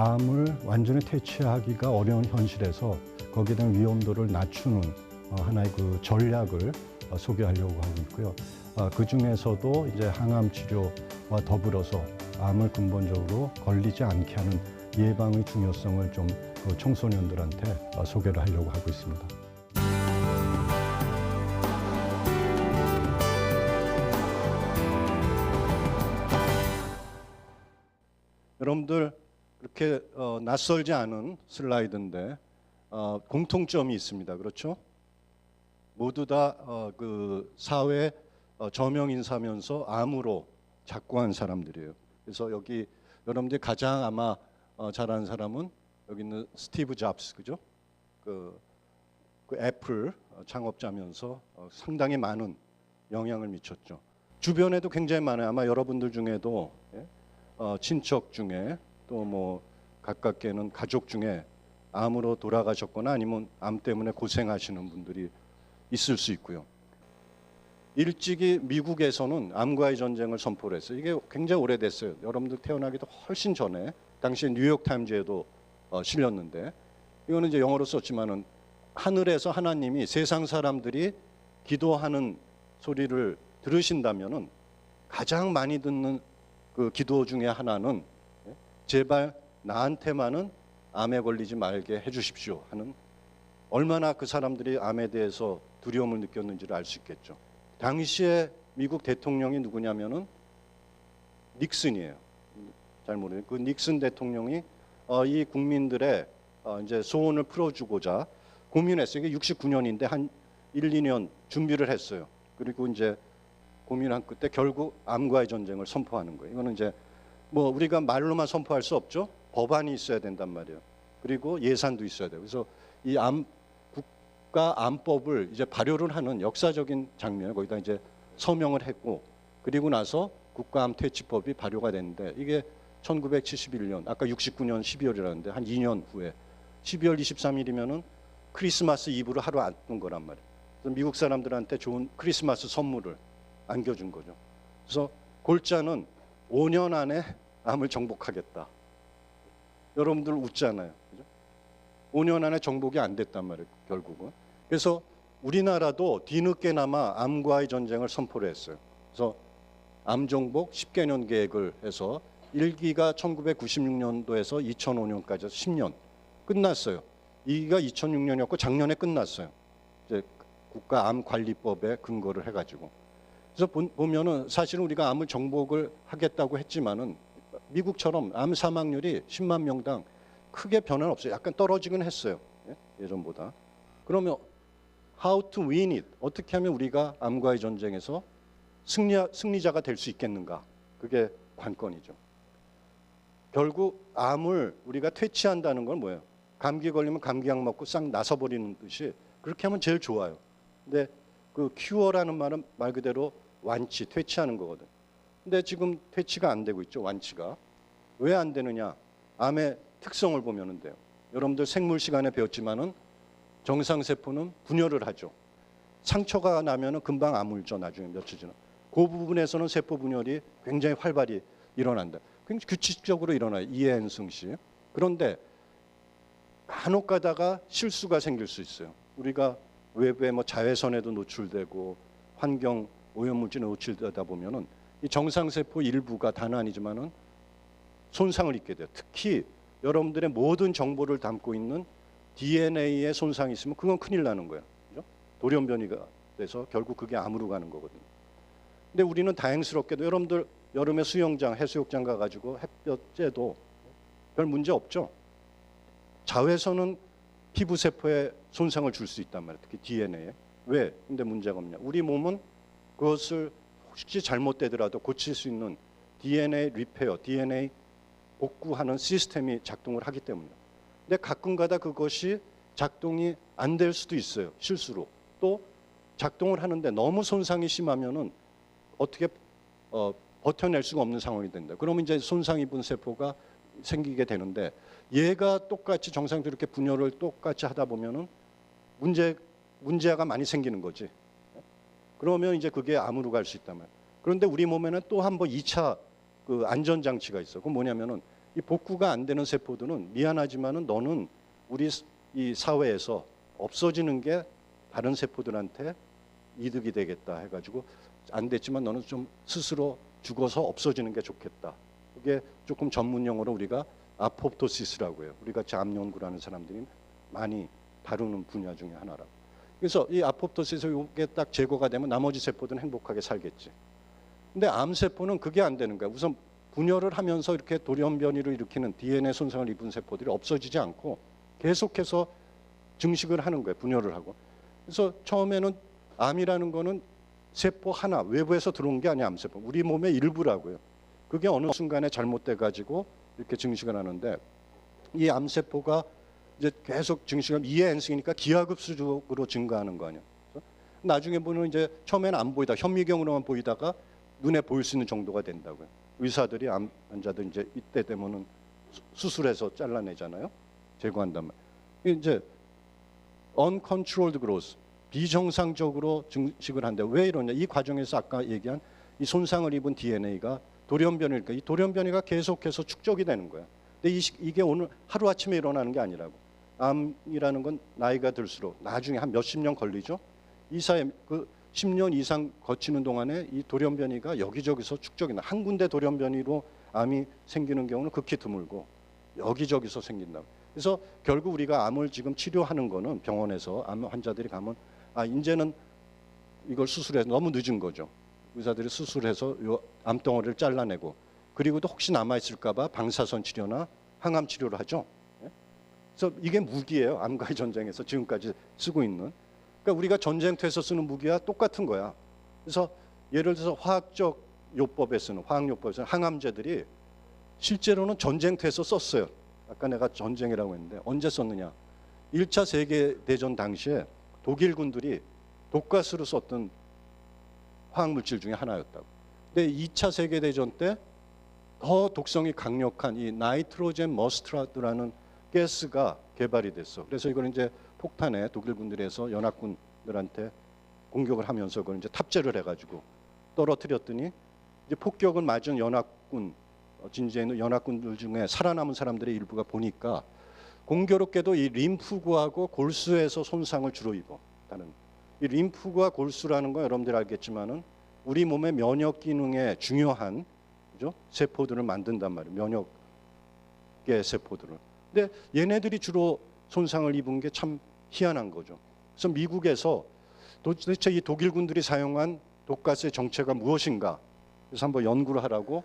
암을 완전히 퇴치하기가 어려운 현실에서 거기에 대한 위험도를 낮추는 어, 하나의 그 전략을 어, 소개하려고 하고 있고요. 그 중에서도 이제 항암 치료와 더불어서 암을 근본적으로 걸리지 않게 하는 예방의 중요성을 좀그 청소년들한테 어, 소개를 하려고 하고 있습니다. 여러분들 그렇게 어, 낯설지 않은 슬라이드인데 어, 공통점이 있습니다. 그렇죠? 모두 다그 사회 어, 저명 인사면서 암으로 작고한 사람들이에요. 그래서 여기 여러분들이 가장 아마 어, 잘 아는 사람은 여기 있는 스티브 잡스 그죠? 그, 그 애플 창업자면서 어, 상당히 많은 영향을 미쳤죠. 주변에도 굉장히 많아요. 아마 여러분들 중에도 예? 어, 친척 중에 또 뭐 가깝게는 가족 중에 암으로 돌아가셨거나 아니면 암 때문에 고생하시는 분들이 있을 수 있고요. 일찍이 미국에서는 암과의 전쟁을 선포를 했어요. 이게 굉장히 오래됐어요. 여러분들 태어나기도 훨씬 전에 당시 뉴욕 타임즈에도 어, 실렸는데 이거는 이제 영어로 썼지만은 하늘에서 하나님이 세상 사람들이 기도하는 소리를 들으신다면은 가장 많이 듣는 그 기도 중에 하나는 예, 제발 나한테만은 암에 걸리지 말게 해주십시오 하는 얼마나 그 사람들이 암에 대해서 두려움을 느꼈는지를 알 수 있겠죠. 당시에 미국 대통령이 누구냐면은 닉슨이에요. 잘 모르는 그 닉슨 대통령이 어, 이 국민들의 어, 이제 소원을 풀어주고자 고민했어요. 이게 69년인데 한 1, 2년 준비를 했어요. 그리고 이제 고민한 끝에 결국 암과의 전쟁을 선포하는 거예요. 이거는 이제 뭐 우리가 말로만 선포할 수 없죠. 법안이 있어야 된단 말이에요. 그리고 예산도 있어야 돼요. 그래서 이암 국가 암법을 이제 발효를 하는 역사적인 장면 거기다 이제 서명을 했고 그리고 나서 국가암 퇴치법이 발효가 됐는데 이게 1971년 아까 69년 12월이라는데 한 2년 후에 12월 23일이면은 크리스마스 이브를 하루 안둔 거란 말이에요. 그래서 미국 사람들한테 좋은 크리스마스 선물을 안겨준 거죠. 그래서 골자는 5년 안에 암을 정복하겠다. 여러분들 웃잖아요. 그죠? 5년 안에 정복이 안 됐단 말이에요. 결국은. 그래서 우리나라도 뒤늦게나마 암과의 전쟁을 선포를 했어요. 그래서 암 정복 10개년 계획을 해서 1기가 1996년도에서 2005년까지 10년 끝났어요. 2기가 2006년이었고 작년에 끝났어요. 이제 국가 암 관리법에 근거를 해 가지고. 그래서 보면은 사실은 우리가 암을 정복을 하겠다고 했지만은 미국처럼 암 사망률이 10만 명당 크게 변화는 없어요. 약간 떨어지긴 했어요. 예? 예전보다. 그러면 how to win it 어떻게 하면 우리가 암과의 전쟁에서 승리 승리자가 될 수 있겠는가? 그게 관건이죠. 결국 암을 우리가 퇴치한다는 건 뭐예요? 감기 걸리면 감기약 먹고 싹 나서버리는 듯이 그렇게 하면 제일 좋아요. 근데 그 큐어라는 말은 말 그대로 완치, 퇴치하는 거거든. 근데 지금 퇴치가 안 되고 있죠, 완치가. 왜 안 되느냐? 암의 특성을 보면은 돼요. 여러분들 생물 시간에 배웠지만은 정상 세포는 분열을 하죠. 상처가 나면은 금방 아물죠, 나중에 며칠 지나. 그 부분에서는 세포 분열이 굉장히 활발히 일어난다. 굉장히 규칙적으로 일어나요. 이해한승 씨. 그런데 간혹 가다가 실수가 생길 수 있어요. 우리가 외부의 뭐 자외선에도 노출되고 환경 오염물질에 노출되다 보면은 이 정상세포 일부가 다는 아니지만은 손상을 입게 돼요. 특히 여러분들의 모든 정보를 담고 있는 DNA에 손상이 있으면 그건 큰일 나는 거예요. 그죠? 돌연변이가 돼서 결국 그게 암으로 가는 거거든요. 근데 우리는 다행스럽게도 여러분들 여름에 수영장, 해수욕장 가가지고 햇볕 쬐도 별 문제 없죠. 자외선은 피부 세포에 손상을 줄 수 있단 말이에요. 특히 DNA에. 왜? 근데 문제가 없냐? 우리 몸은 그것을 혹시 잘못되더라도 고칠 수 있는 DNA 리페어, DNA 복구하는 시스템이 작동을 하기 때문이에요. 근데 가끔가다 그것이 작동이 안 될 수도 있어요. 실수로. 또 작동을 하는데 너무 손상이 심하면은 어떻게 어, 버텨낼 수가 없는 상황이 된다. 그러면 이제 손상 입은 세포가 생기게 되는데 얘가 똑같이 정상적으로 이렇게 분열을 똑같이 하다 보면은 문제 문제가 많이 생기는 거지. 그러면 이제 그게 암으로 갈수 말이야. 그런데 우리 몸에는 또 한 번 2차 그 안전 장치가 있어. 그 뭐냐면은 이 복구가 안 되는 세포들은 미안하지만은 너는 우리 이 사회에서 없어지는 게 다른 세포들한테 이득이 되겠다 해가지고 안 됐지만 너는 좀 스스로 죽어서 없어지는 게 좋겠다. 그게 조금 전문 용어로 우리가 아포프토시스라고 해요. 우리 같이 암 연구라는 사람들이 많이 다루는 분야 중에 하나라고. 그래서 이 아포프토시스 이게 딱 제거가 되면 나머지 세포들은 행복하게 살겠지. 근데 암 세포는 그게 안 되는 거야. 우선 분열을 하면서 이렇게 돌연변이를 일으키는 DNA 손상을 입은 세포들이 없어지지 않고 계속해서 증식을 하는 거예요. 분열을 하고. 그래서 처음에는 암이라는 거는 세포 하나 외부에서 들어온 게 아니야 암세포. 우리 몸의 일부라고요. 그게 어느 순간에 잘못돼 가지고 이렇게 증식을 하는데 이 암세포가 이제 계속 증식을 2의 n승이니까 기하급수적으로 증가하는 거 아니야. 나중에 보면 이제 처음에는 안 보이다 현미경으로만 보이다가 눈에 보일 수 있는 정도가 된다고요. 의사들이 암 환자들 이제 이때 되면은 수- 수술해서 잘라내잖아요. 제거한단 말. 이제 uncontrolled growth 비정상적으로 증식을 한다. 왜 이러냐? 이 과정에서 아까 얘기한 이 손상을 입은 DNA가 돌연변이니까 이 돌연변이가 계속해서 축적이 되는 거야. 근데 이, 시- 이게 오늘 하루 아침에 일어나는 게 아니라고. 암이라는 건 나이가 들수록 나중에 한 몇십 년 걸리죠. 이 사이 그 10년 이상 거치는 동안에 이 돌연변이가 여기저기서 축적이 나. 한 군데 돌연변이로 암이 생기는 경우는 극히 드물고 여기저기서 생긴다. 그래서 결국 우리가 암을 지금 치료하는 거는 병원에서 암 환자들이 가면 아 이제는 이걸 수술해서 너무 늦은 거죠. 의사들이 수술해서 요 암덩어리를 잘라내고 그리고도 혹시 남아 있을까 봐 방사선 치료나 항암 치료를 하죠. 예? 그래서 이게 무기예요. 암과의 전쟁에서 지금까지 쓰고 있는. 그러니까 우리가 전쟁터에서 쓰는 무기와 똑같은 거야. 그래서 예를 들어서 화학적 요법에 쓰는 화학요법에서 항암제들이 실제로는 전쟁터에서 썼어요. 아까 내가 전쟁이라고 했는데 언제 썼느냐? 1차 세계 대전 당시에 독일 군들이 독가스로 썼던 화학 물질 중에 하나였다고. 근데 2차 세계 대전 때 더 독성이 강력한 이 나이트로젠 머스트라드라는 가스가 개발이 됐어. 그래서 이걸 이제 폭탄에 독일 군들에서 연합군들한테 공격을 하면서 그걸 이제 탑재를 해가지고 떨어뜨렸더니 이제 폭격을 맞은 연합군 어, 진지에 있는 연합군들 중에 살아남은 사람들의 일부가 보니까 공교롭게도 이 림프구하고 골수에서 손상을 주로 입어. 다는 이 림프구와 골수라는 건 여러분들 알겠지만은 우리 몸의 면역 기능에 중요한 그죠? 세포들을 만든단 말이에요. 면역계 세포들을. 근데 얘네들이 주로 손상을 입은 게 참 희한한 거죠. 그래서 미국에서 도대체 이 독일군들이 사용한 독가스의 정체가 무엇인가? 그래서 한번 연구를 하라고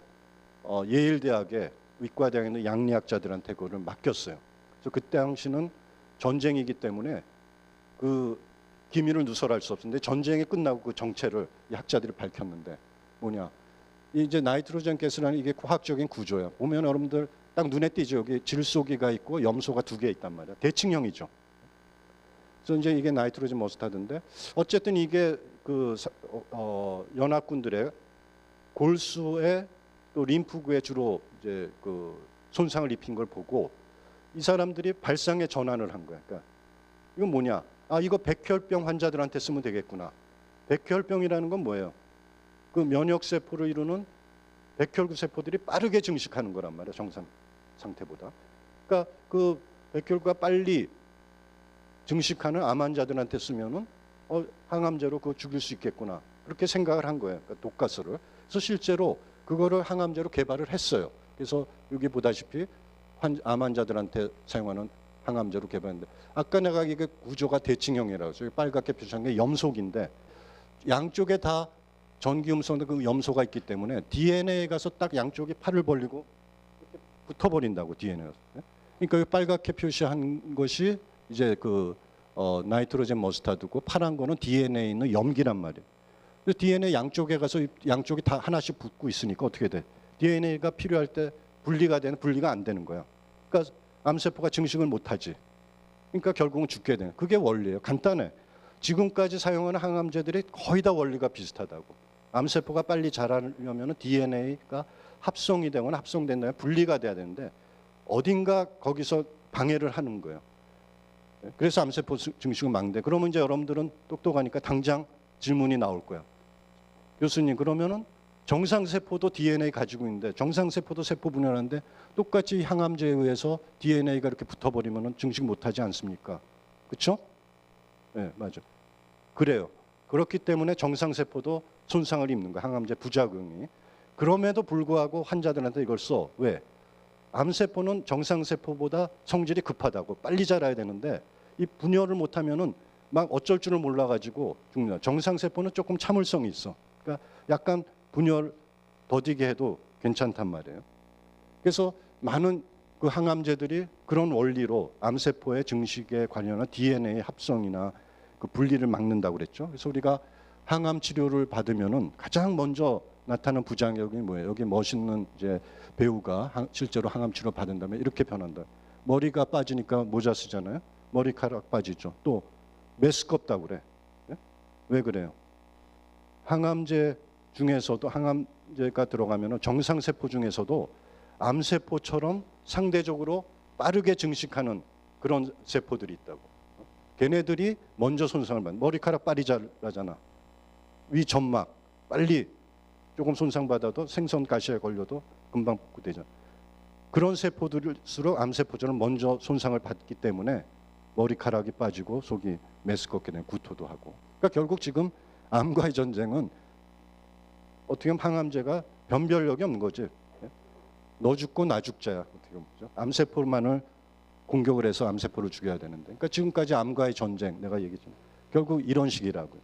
어, 예일 대학의 의과대학에 있는 양리학자들한테 그거를 맡겼어요. 그래서 그때 당시는 전쟁이기 때문에 그 기밀을 누설할 수 없었는데 전쟁이 끝나고 그 정체를 이 학자들이 밝혔는데 뭐냐? 이 이제 나이트로젠 가스라는 이게 화학적인 구조야. 보면 여러분들 딱 눈에 띄죠. 여기 질소기가 있고 염소가 두 개 있단 말이야. 대칭형이죠. 그래서 이제 이게 나이트로젠 머스타드인데 어쨌든 이게 그 사- 어, 어, 연합군들의 골수에 또 림프구에 주로 이제 그 손상을 입힌 걸 보고 이 사람들이 발상의 전환을 한 거야. 그러니까 이건 뭐냐? 아 이거 백혈병 환자들한테 쓰면 되겠구나. 백혈병이라는 건 뭐예요? 그 면역 세포를 이루는 백혈구 세포들이 빠르게 증식하는 거란 말이야 정상 상태보다. 그러니까 그 백혈구가 빨리 증식하는 암 환자들한테 쓰면은 어, 항암제로 그거 죽일 수 있겠구나 그렇게 생각을 한 거예요. 그러니까 독가스를. 그래서 실제로 그거를 항암제로 개발을 했어요. 그래서 여기 보다시피 환, 암 환자들한테 사용하는 항암제로 개발했는데 아까 내가 이게 구조가 대칭형이라고 해서 빨갛게 표시한 게 염소기인데 양쪽에 다 전기음성도 그 염소가 있기 때문에 DNA에 가서 딱 양쪽이 팔을 벌리고 붙어버린다고 DNA가. 그러니까 이 빨갛게 표시한 것이 이제 그 어, 나이트로젠 머스타드고 파란 거는 DNA에 있는 염기란 말이에요. 그래서 DNA 양쪽에 가서 이 양쪽이 다 하나씩 붙고 있으니까 어떻게 돼? DNA가 필요할 때 분리가 되는 분리가 안 되는 거야. 그러니까 암세포가 증식을 못 하지. 그러니까 결국은 죽게 되는. 그게 원리예요. 간단해. 지금까지 사용하는 항암제들이 거의 다 원리가 비슷하다고. 암세포가 빨리 자라려면 DNA가 합성이 되거나 합성된 다음에 분리가 돼야 되는데 어딘가 거기서 방해를 하는 거예요. 그래서 암세포 수- 증식을 막는데 그러면 이제 여러분들은 똑똑하니까 당장 질문이 나올 거야. 교수님 그러면은 정상 세포도 DNA 가지고 있는데 정상 세포도 세포 분열하는데 똑같이 항암제에 의해서 DNA가 이렇게 붙어버리면 증식 못하지 않습니까? 그렇죠? 네, 맞아. 그래요. 그렇기 때문에 정상 세포도 손상을 입는 거 항암제 부작용이. 그럼에도 불구하고 환자들한테 이걸 써. 왜? 암세포는 정상세포보다 성질이 급하다고 빨리 자라야 되는데 이 분열을 못하면은 막 어쩔 줄을 몰라가지고 죽는. 정상세포는 조금 참을성이 있어. 그러니까 약간 분열 더디게 해도 괜찮단 말이에요. 그래서 많은 그 항암제들이 그런 원리로 암세포의 증식에 관련한 DNA 합성이나 그 분리를 막는다고 그랬죠. 그래서 우리가 항암 치료를 받으면은 가장 먼저 나타나는 부작용이 뭐예요? 여기 멋있는 이제 배우가 항- 실제로 항암 치료 받은 다음에 이렇게 변한다. 머리가 빠지니까 모자 쓰잖아요. 머리카락 빠지죠. 또 메스껍다고 그래. 예? 왜 그래요? 항암제 중에서도 항암제가 들어가면은 정상 세포 중에서도 암 세포처럼 상대적으로 빠르게 증식하는 그런 세포들이 있다고. 걔네들이 먼저 손상을 받는. 머리카락 빨리 자라잖아. 위 점막 빨리 조금 손상받아도 생선 가시에 걸려도 금방 복구되죠. 그런 세포들일수록 암세포처럼 먼저 손상을 받기 때문에 머리카락이 빠지고 속이 메스껍게 되는 구토도 하고. 그러니까 결국 지금 암과의 전쟁은 어떻게 보면 항암제가 변별력이 없는 거지. 예? 너 죽고 나 죽자야. 어떻게 보면? 암세포만을 공격을 해서 암세포를 죽여야 되는데. 그러니까 지금까지 암과의 전쟁 내가 얘기했잖아. 결국 이런 식이라고요.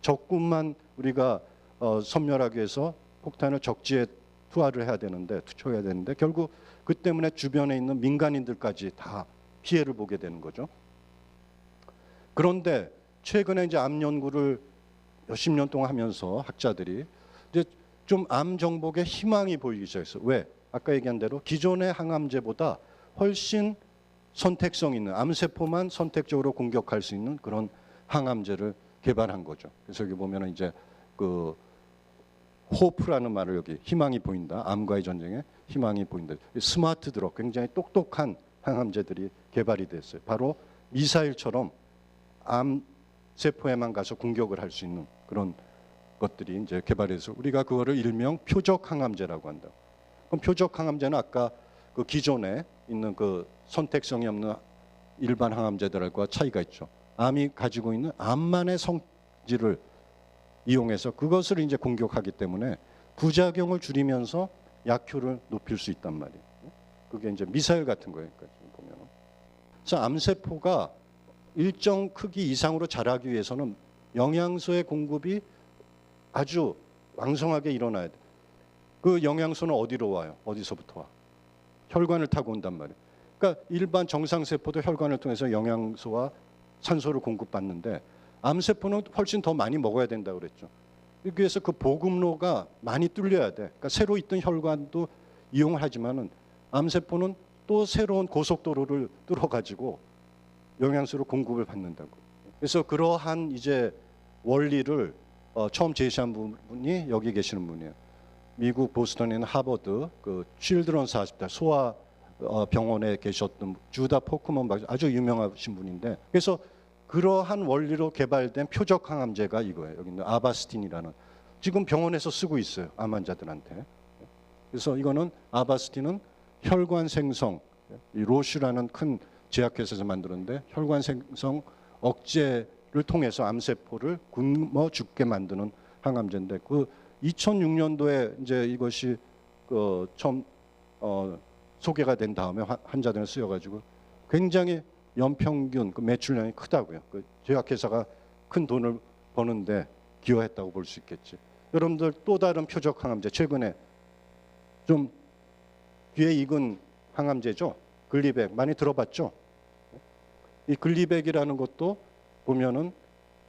적군만 우리가 어, 섬멸하기 위해서 폭탄을 적지에 투하를 해야 되는데 투척해야 되는데 결국 그 때문에 주변에 있는 민간인들까지 다 피해를 보게 되는 거죠. 그런데 최근에 이제 암 연구를 몇십 년 동안 하면서 학자들이 이제 좀 암 정복에 희망이 보이기 시작했어. 왜? 아까 얘기한 대로 기존의 항암제보다 훨씬 선택성 있는 암세포만 선택적으로 공격할 수 있는 그런 항암제를 개발한 거죠. 그래서 여기 보면은 이제 그 호프라는 말을 여기 희망이 보인다. 암과의 전쟁에 희망이 보인다. 스마트 드럭 굉장히 똑똑한 항암제들이 개발이 됐어요. 바로 미사일처럼 암 세포에만 가서 공격을 할 수 있는 그런 것들이 이제 개발해서 우리가 그거를 일명 표적 항암제라고 한다. 그럼 표적 항암제는 아까 그 기존에 있는 그 선택성이 없는 일반 항암제들과 차이가 있죠. 암이 가지고 있는 암만의 성질을 이용해서 그것을 이제 공격하기 때문에 부작용을 줄이면서 약효를 높일 수 있단 말이에요. 그게 이제 미사일 같은 거예요. 그러니까 보면. 그래서 암세포가 일정 크기 이상으로 자라기 위해서는 영양소의 공급이 아주 왕성하게 일어나야 돼. 그 영양소는 어디로 와요? 어디서부터 와? 혈관을 타고 온단 말이에요. 그러니까 일반 정상 세포도 혈관을 통해서 영양소와 산소를 공급받는데 암세포는 훨씬 더 많이 먹어야 된다 그랬죠. 그래서 그 보급로가 많이 뚫려야 돼. 그러니까 새로 있던 혈관도 이용을 하지만은 암세포는 또 새로운 고속도로를 뚫어가지고 영양소를 공급을 받는다고. 그래서 그러한 이제 원리를 어, 처음 제시한 분이 여기 계시는 분이에요. 미국 보스턴에 있는 하버드 그 칠드런스 하스피탈 소아 어, 병원에 계셨던 주다 포크먼 박사 아주 유명하신 분인데 그래서 그러한 원리로 개발된 표적 항암제가 이거예요. 여기 있는 아바스틴이라는 지금 병원에서 쓰고 있어요. 암 환자들한테. 그래서 이거는 아바스틴은 혈관 생성 이 로슈라는 큰 제약회사에서 만들었는데 혈관 생성 억제를 통해서 암세포를 굶어 죽게 만드는 항암제인데 그 2006년도에 이제 이것이 그 처음 어, 소개가 된 다음에 환- 환자들은 쓰여가지고 굉장히 연평균 그 매출량이 크다고요. 그 제약회사가 큰 돈을 버는데 기여했다고 볼 수 있겠지. 여러분들 또 다른 표적 항암제 최근에 좀 귀에 익은 항암제죠. 글리백 많이 들어봤죠? 이 글리백이라는 것도 보면은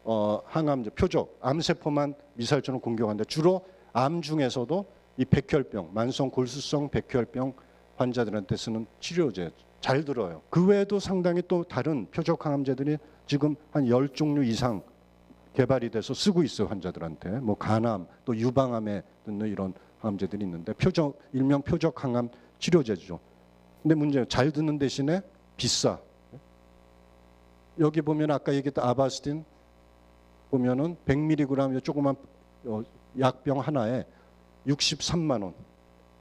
어, 항암제 표적 암세포만 미사일처럼 공격하는데 주로 암 중에서도 이 백혈병 만성 골수성 백혈병 환자들한테 쓰는 치료제 잘 들어요. 그 외에도 상당히 또 다른 표적 항암제들이 지금 한 열 종류 이상 개발이 돼서 쓰고 있어요 환자들한테 뭐 간암 또 유방암에 듣는 이런 항암제들이 있는데 표적 일명 표적 항암 치료제죠. 근데 문제는 잘 듣는 대신에 비싸. 여기 보면 아까 얘기했던 아바스틴 보면은 100mg 요 조그만 어, 약병 하나에 63만 원.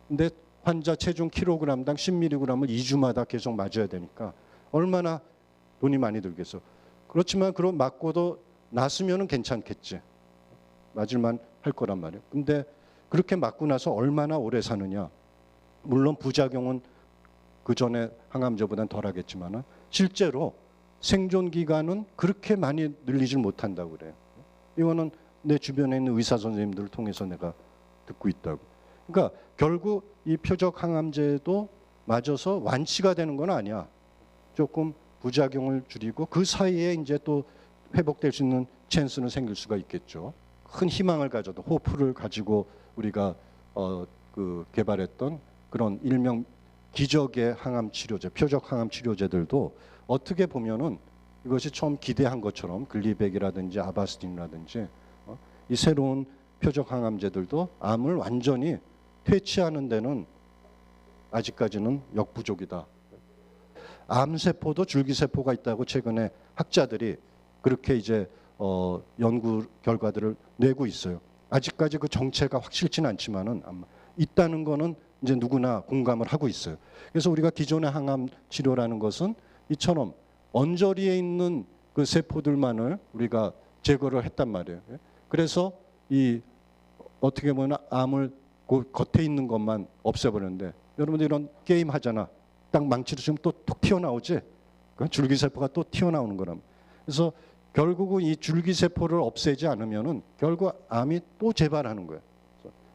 근데 환자 체중 킬로그램당 10mg을 2주마다 계속 맞아야 되니까 얼마나 돈이 많이 들겠어. 그렇지만 그런 맞고도 났으면은 괜찮겠지. 맞을만 할 거란 말이에요. 근데 그렇게 맞고 나서 얼마나 오래 사느냐. 물론 부작용은 그 전에 항암제보다는 덜하겠지만은 실제로 생존 기간은 그렇게 많이 늘리질 못한다고 그래요. 이거는 내 주변에 있는 의사 선생님들을 통해서 내가 듣고 있다고. 그러니까 결국 이 표적 항암제도 맞아서 완치가 되는 건 아니야. 조금 부작용을 줄이고 그 사이에 이제 또 회복될 수 있는 찬스는 생길 수가 있겠죠. 큰 희망을 가져도 호프를 가지고 우리가 어, 그 개발했던 그런 일명 기적의 항암 치료제, 표적 항암 치료제들도 어떻게 보면은 이것이 처음 기대한 것처럼 글리백이라든지 아바스틴이라든지 어, 이 새로운 표적 항암제들도 암을 완전히 퇴치하는 데는 아직까지는 역부족이다. 암세포도 줄기세포가 있다고 최근에 학자들이 그렇게 이제 어, 연구 결과들을 내고 있어요. 아직까지 그 정체가 확실치는 않지만은 있다는 거는 이제 누구나 공감을 하고 있어요. 그래서 우리가 기존의 항암 치료라는 것은 이처럼 언저리에 있는 그 세포들만을 우리가 제거를 했단 말이에요. 그래서 이 어떻게 보면 암을 그 겉에 있는 것만 없애버렸는데 여러분들 이런 게임 하잖아. 딱 망치를 치면 또톡 튀어나오지. 그 줄기세포가 또 튀어나오는 거람. 그래서 결국은 이 줄기세포를 없애지 않으면은 결국 암이 또 재발하는 거예요.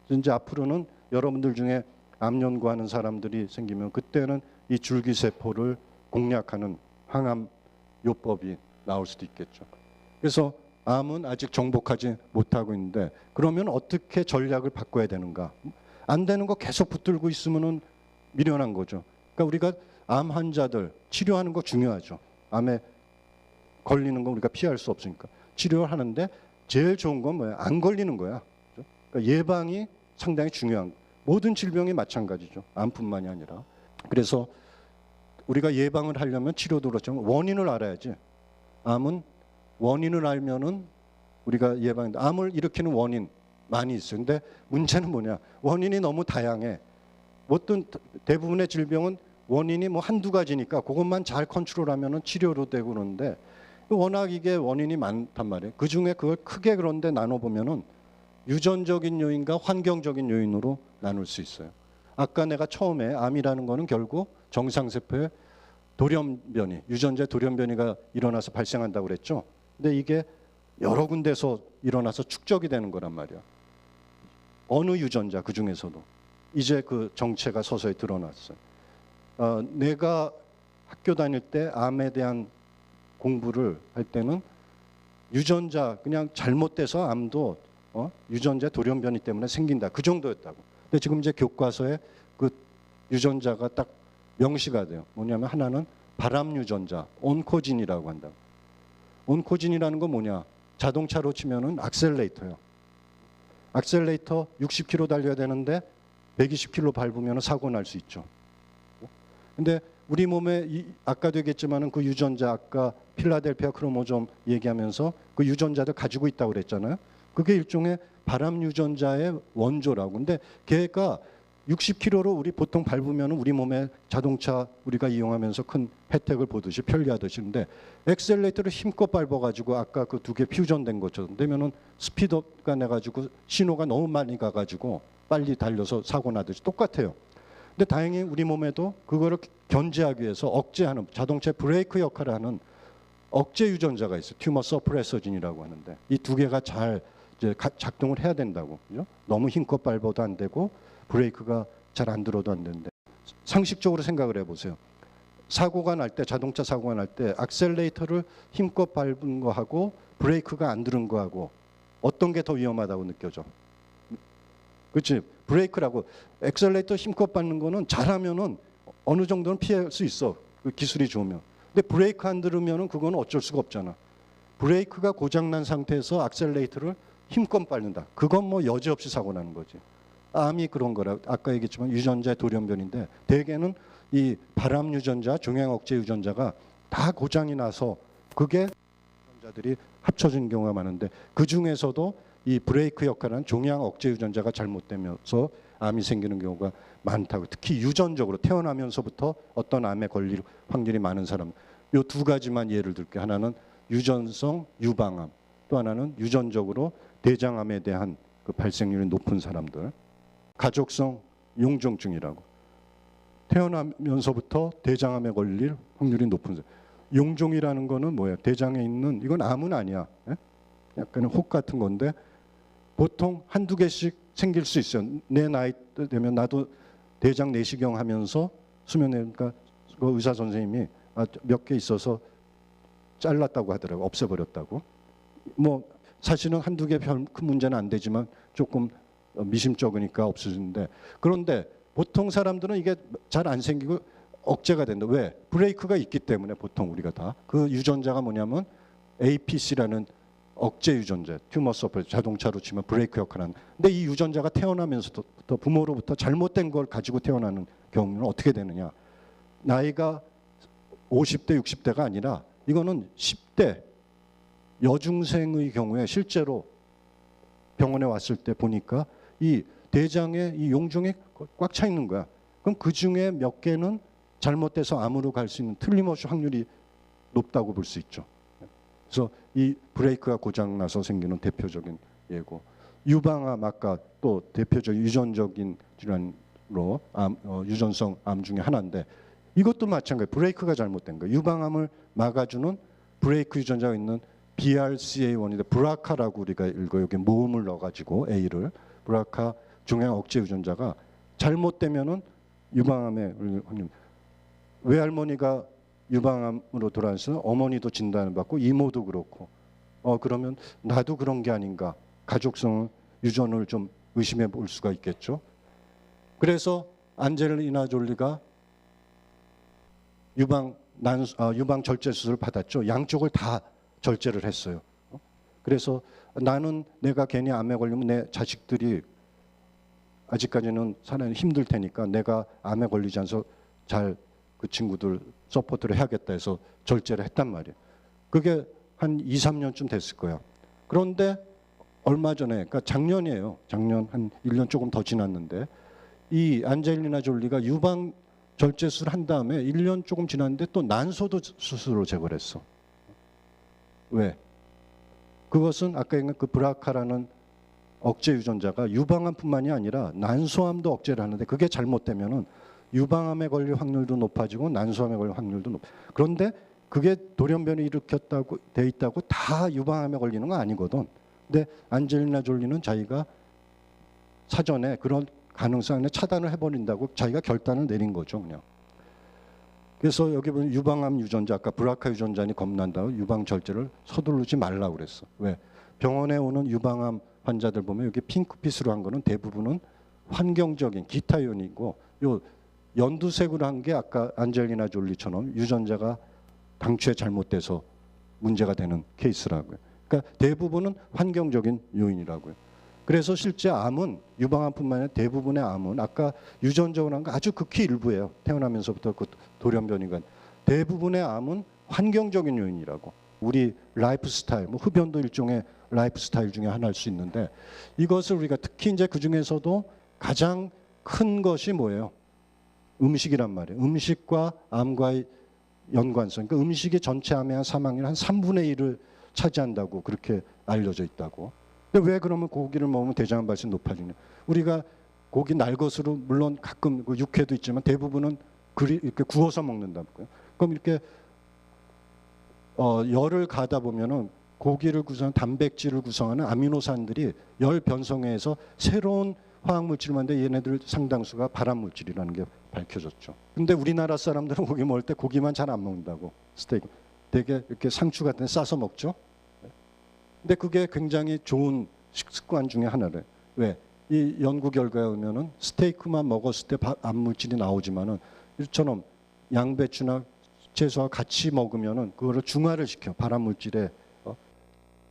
그래서 이제 앞으로는 여러분들 중에 암 연구하는 사람들이 생기면 그때는 이 줄기세포를 공략하는 항암 요법이 나올 수도 있겠죠. 그래서 암은 아직 정복하지 못하고 있는데 그러면 어떻게 전략을 바꿔야 되는가? 안 되는 거 계속 붙들고 있으면은 미련한 거죠. 그러니까 우리가 암 환자들 치료하는 거 중요하죠. 암에 걸리는 거 우리가 피할 수 없으니까 치료를 하는데 제일 좋은 건 뭐야? 안 걸리는 거야. 그러니까 예방이 상당히 중요한 거. 모든 질병이 마찬가지죠. 암뿐만이 아니라. 그래서 우리가 예방을 하려면 치료도 그렇지만 원인을 알아야지. 암은 원인을 알면은 우리가 예방 암을 일으키는 원인 많이 있어요. 근데 문제는 뭐냐? 원인이 너무 다양해. 어떤 대부분의 질병은 원인이 뭐 한두 가지니까 그것만 잘 컨트롤하면은 치료로 되고 그러는데 워낙 이게 원인이 많단 말이에요. 그 중에 그걸 크게 그런데 나눠 보면은 유전적인 요인과 환경적인 요인으로 나눌 수 있어요. 아까 내가 처음에 암이라는 거는 결국 정상세포의 돌연변이, 유전자 돌연변이가 일어나서 발생한다고 그랬죠. 근데 이게 여러 군데서 일어나서 축적이 되는 거란 말이야. 어느 유전자 그 중에서도 이제 그 정체가 서서히 드러났어요. 어, 내가 학교 다닐 때 암에 대한 공부를 할 때는 유전자 그냥 잘못돼서 암도 어? 유전자 돌연변이 때문에 생긴다 그 정도였다고. 근데 지금 이제 교과서에 그 유전자가 딱 명시가 돼요. 뭐냐면 하나는 발암 유전자 온코진이라고 한다. 온코진이라는 건 뭐냐? 자동차로 치면은 악셀레이터요. 악셀레이터 60km 달려야 되는데 120km 밟으면 사고 날 수 있죠. 근데 우리 몸에 이, 아까도 얘기했지만은 그 유전자 아까 필라델피아 크로모좀 얘기하면서 그 유전자들 가지고 있다고 그랬잖아요. 그게 일종의 발암 유전자의 원조라고. 근데 걔가 60km로 우리 보통 밟으면 우리 몸에 자동차 우리가 이용하면서 큰 혜택을 보듯이 편리하듯이 근데 엑셀레이터를 힘껏 밟아가지고 아까 그 두 개 퓨전된 것처럼 되면은 스피드가 내가지고 신호가 너무 많이 가가지고 빨리 달려서 사고 나듯이 똑같아요. 근데 다행히 우리 몸에도 그거를 견제하기 위해서 억제하는 자동차 브레이크 역할을 하는 억제 유전자가 있어요. 튜머 서프레서진이라고 하는데 이 두 개가 잘 이제 가- 작동을 해야 된다고. 그죠? 너무 힘껏 밟아도 안 되고 브레이크가 잘 안 들어도 안 되는데 상식적으로 생각을 해보세요. 사고가 날 때 자동차 사고가 날 때 악셀레이터를 힘껏 밟은 거하고 브레이크가 안 들은 거하고 어떤 게 더 위험하다고 느껴져? 그렇지 브레이크라고 엑셀레이터 힘껏 밟는 거는 잘하면은 어느 정도는 피할 수 있어 그 기술이 좋으면 근데 브레이크 안 들으면은 그거는 어쩔 수가 없잖아 브레이크가 고장난 상태에서 악셀레이터를 힘껏 밟는다. 그건 뭐 여지없이 사고 나는 거지. 암이 그런 거라 아까 얘기했지만 유전자 돌연변인데 대개는 이 발암 유전자 종양 억제 유전자가 다 고장이 나서 그게 유전자들이 합쳐진 경우가 많은데 그 중에서도 이 브레이크 역할은 종양 억제 유전자가 잘못되면서 암이 생기는 경우가 많다고. 특히 유전적으로 태어나면서부터 어떤 암에 걸릴 확률이 많은 사람. 요 두 가지만 예를 들게. 하나는 유전성 유방암 또 하나는 유전적으로 대장암에 대한 그 발생률이 높은 사람들 가족성 용종증이라고 태어나면서부터 대장암에 걸릴 확률이 높은 사람 용종이라는 거는 뭐예요? 대장에 있는 이건 암은 아니야. 예? 약간 혹 같은 건데 보통 한두 개씩 생길 수 있어요. 내 나이 때 되면 나도 대장 내시경 하면서 수면내니까 그 의사 선생님이 아, 몇 개 있어서 잘랐다고 하더라고 없애버렸다고. 뭐 사실은 한두 개별큰 문제는 안 되지만 조금 어, 미심쩍으니까 없어지는데 그런데 보통 사람들은 이게 잘 안 생기고 억제가 된다. 왜? 브레이크가 있기 때문에 보통 우리가 다 그 유전자가 뭐냐면 APC라는 억제 유전자, 튜머 서프 자동차로 치면 브레이크 역할을 하는. 근데 이 유전자가 태어나면서부터 부모로부터 잘못된 걸 가지고 태어나는 경우는 어떻게 되느냐? 나이가 50대, 60대가 아니라 이거는 10대 여중생의 경우에 실제로 병원에 왔을 때 보니까 이 대장에 이 용종이 꽉 차 있는 거야. 그럼 그 중에 몇 개는 잘못돼서 암으로 갈 수 있는 틀림없이 확률이 높다고 볼 수 있죠. 그래서 이 브레이크가 고장 나서 생기는 대표적인 예고. 유방암 아까 또 대표적 유전적인 질환으로 암, 어, 유전성 암 중에 하나인데 이것도 마찬가지. 브레이크가 잘못된 거예요. 유방암을 막아주는 브레이크 유전자가 있는 BRCA1인데 브라카라고 우리가 읽어 여기 모음을 넣어가지고 A를 브라카 종양 억제 유전자가 잘못되면은 유방암의 확률. 외할머니가 유방암으로 돌아와서 어머니도 진단을 받고 이모도 그렇고 어 그러면 나도 그런 게 아닌가 가족성 유전을 좀 의심해 볼 수가 있겠죠. 그래서 안젤리나 졸리가 유방 난 아, 유방 절제 수술을 받았죠. 양쪽을 다 절제를 했어요. 어? 그래서 나는 내가 괜히 암에 걸리면 내 자식들이 아직까지는 살아는 힘들 테니까 내가 암에 걸리지 않아서 잘 그 친구들 서포트를 해야겠다 해서 절제를 했단 말이에요. 그게 한 2, 3년쯤 됐을 거야. 그런데 얼마 전에 그러니까 작년이에요. 작년 한 1년 조금 더 지났는데 이 안젤리나 졸리가 유방 절제 수술 한 다음에 1년 조금 지났는데 또 난소도 수술로 제거를 했어. 왜? 그것은 아까 얘기한 그 브라카라는 억제 유전자가 유방암뿐만이 아니라 난소암도 억제를 하는데 그게 잘못되면은 유방암에 걸릴 확률도 높아지고 난소암에 걸릴 확률도 높. 그런데 그게 돌연변이 일으켰다고 돼 있다고 다 유방암에 걸리는 건 아니거든. 근데 안젤리나 졸리는 자기가 사전에 그런 가능성에 차단을 해버린다고 자기가 결단을 내린 거죠, 그냥. 그래서 여기 보면 유방암 유전자, 아까 브라카 유전자니 겁난다고 유방 절제를 서두르지 말라고 그랬어. 왜? 병원에 오는 유방암 환자들 보면 여기 핑크빛으로 한 거는 대부분은 환경적인 기타 요인이고 요 연두색으로 한 게 아까 안젤리나 졸리처럼 유전자가 당초에 잘못돼서 문제가 되는 케이스라고요. 그러니까 대부분은 환경적인 요인이라고요. 그래서 실제 암은 유방암뿐만 아니라 대부분의 암은 아까 유전적으로 한 거 아주 극히 일부예요. 태어나면서부터 그 돌연변이가 대부분의 암은 환경적인 요인이라고. 우리 라이프 스타일, 뭐 흡연도 일종의 라이프 스타일 중에 하나일 수 있는데 이것을 우리가 특히 이제 그 중에서도 가장 큰 것이 뭐예요? 음식이란 말이에요. 음식과 암과의 연관성. 그러니까 음식이 전체 암의 한 사망률 한 3분의 1을 차지한다고 그렇게 알려져 있다고. 근데 왜 그러면 고기를 먹으면 대장암 발생 높아지냐? 우리가 고기 날 것으로 물론 가끔 그 육회도 있지만 대부분은 그리 이렇게 구워서 먹는다고요. 그럼 이렇게 어, 열을 가다 보면은 고기를 구성 단백질을 구성하는 아미노산들이 열 변성해서 새로운 화학 물질을 만드는데 얘네들 상당수가 발암 물질이라는 게 밝혀졌죠. 근데 우리나라 사람들은 고기 먹을 때 고기만 잘 안 먹는다고 스테이크 되게 이렇게 상추 같은 데 싸서 먹죠. 근데 그게 굉장히 좋은 식습관 중에 하나래. 왜? 이 연구 결과에 보면은 스테이크만 먹었을 때 암 물질이 나오지만은 이처럼 양배추나 채소와 같이 먹으면은 그거를 중화를 시켜 발암 물질의 어,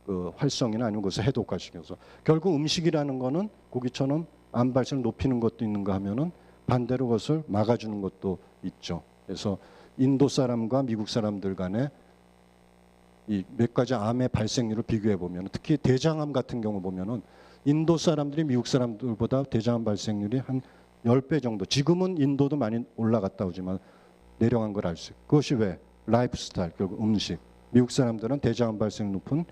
그 활성이나 아니면 그것을 해독화 시켜서 결국 음식이라는 거는 고기처럼 암 발생을 높이는 것도 있는가 하면은 반대로 그것을 막아주는 것도 있죠. 그래서 인도 사람과 미국 사람들 간에 이 몇 가지 암의 발생률을 비교해 보면 특히 대장암 같은 경우 보면은 인도 사람들이 미국 사람들보다 대장암 발생률이 한 10배 정도. 지금은 인도도 많이 올라갔다 오지만 내려간 걸 알수 있고 그것이 왜? 라이프 스타일, 결국 음식. 미국 사람들은 대장암 발생 높은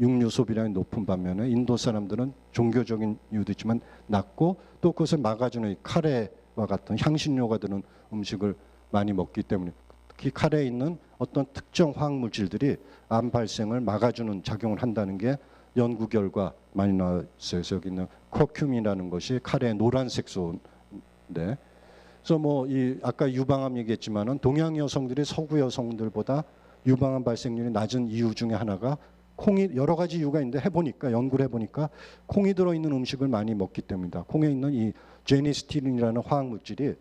육류 소비량이 높은 반면에 인도 사람들은 종교적인 이유도 있지만 낮고 또 그것을 막아주는 이 카레와 같은 향신료가 드는 음식을 많이 먹기 때문에 특히 카레에 있는 어떤 특정 화학 물질들이 암 발생을 막아주는 작용을 한다는 게 연구 결과 많이 나왔어요. 그래서 여기 있는 커큐민이라는 것이 카레의 노란 색 소인데 그래서 뭐 이 아까 유방암 얘기했지만은 동양 여성들이 서구 여성들보다 유방암 발생률이 낮은 이유 중에 하나가 콩이 여러 가지 이유가 있는데 해보니까 연구를 해보니까 콩이 들어있는 음식을 많이 먹기 때문이다. 콩에 있는 이 제니스티린이라는 화학 물질이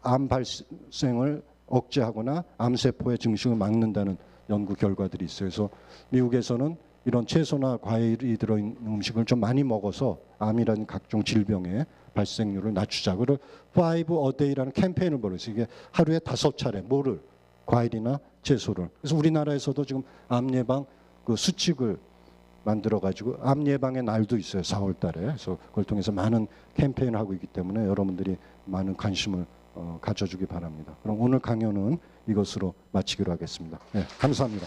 암 발생을 억제하거나 암세포의 증식을 막는다는 연구 결과들이 있어요. 그래서 미국에서는 이런 채소나 과일이 들어있는 음식을 좀 많이 먹어서 암이라는 각종 질병의 발생률을 낮추자. 그걸 5 a day라는 캠페인을 벌였어요. 이게 하루에 다섯 차례 뭐를 과일이나 채소를. 그래서 우리나라에서도 지금 암 예방 그 수칙을 만들어 가지고 암 예방의 날도 있어요. 4월 달에. 그래서 그걸 통해서 많은 캠페인을 하고 있기 때문에 여러분들이 많은 관심을 어, 가져주기 바랍니다. 그럼 오늘 강연은 이것으로 마치기로 하겠습니다. 네, 감사합니다.